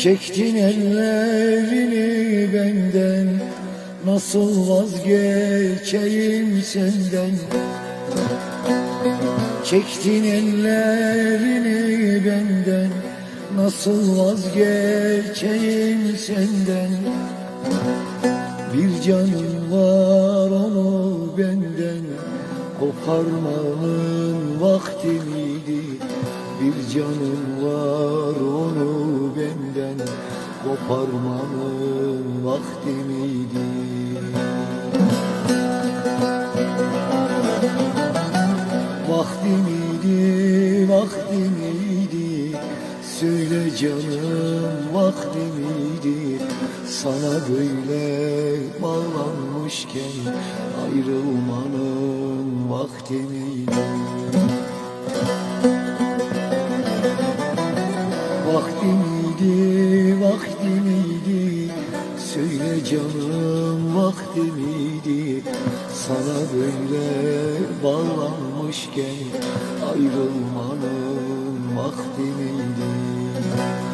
Çektin ellerini benden Nasıl vazgeçeyim senden? Çektin ellerini benden Nasıl vazgeçeyim senden? Bir canım var onu benden Koparmanın vakti miydi? Bir canım var onu Koparmanın vakti miydi? Vakti miydi, vakti miydi? Söyle canım vakti miydi? Sana böyle bağlanmışken Ayrılmanın vakti miydi Vakti miydi, vakti miydi Söyle canım vakti miydi Sana böyle bağlanmışken Ayrılmanın vakti miydi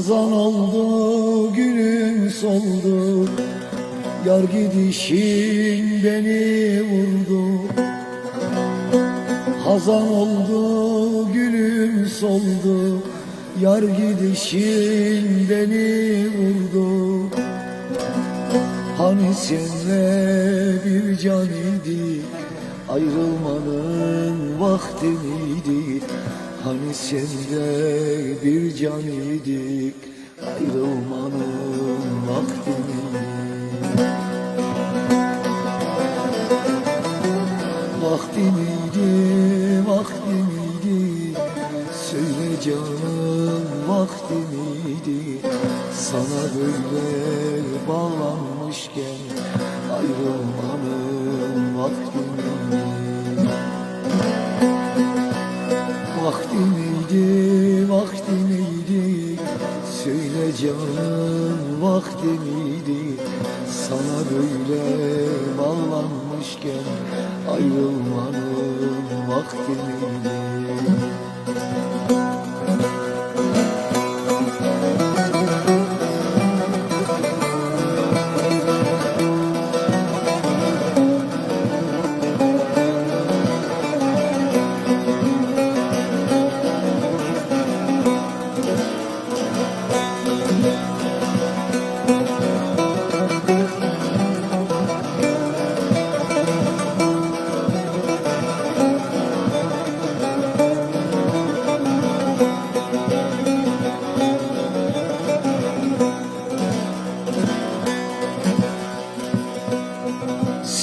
Hazan oldu günüm soldu Yar gidişin beni vurdu. Hazan oldu gülüm soldu. Yar gidişin beni vurdu. Hani senle bir can idi Ayrılmanın vakti miydi Hani senle bir can idik? Ayrılmanın vakti. Miydi Vakti miydi, vakti miydi? Söyle canım vakti miydi? Sana böyle bağlanmışken Söyle canım vakti miydi Sana böyle bağlanmışken Ayrılmanın vakti miydi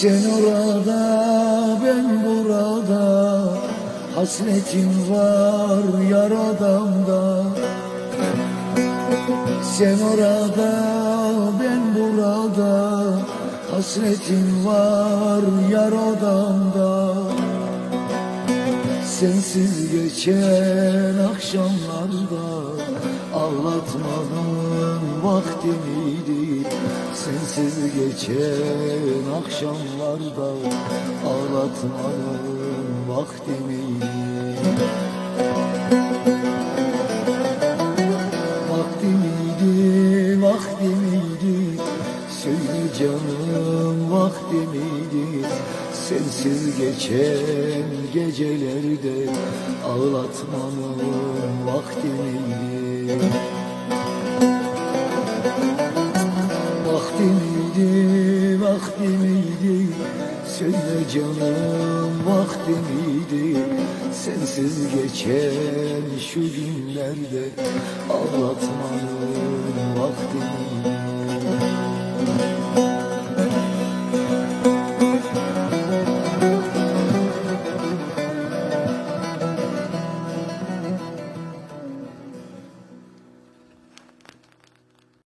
Sen orada ben burada. Hasretim var yar adamda. Sen orada ben burada. Hasretim var yar adamda. Sensiz geçen akşamlarda Ağlatmanın vakti miydi? Sensiz geçen akşamlarda Ağlatmanın vakti miydi? Vakti miydi, vakti miydi? Söyle canım vakti miydi? Sensiz geçen gecelerde Ağlatmanın vakti canım vakti miydi Sensiz geçen şu günlerde. Ağlatmanın vakti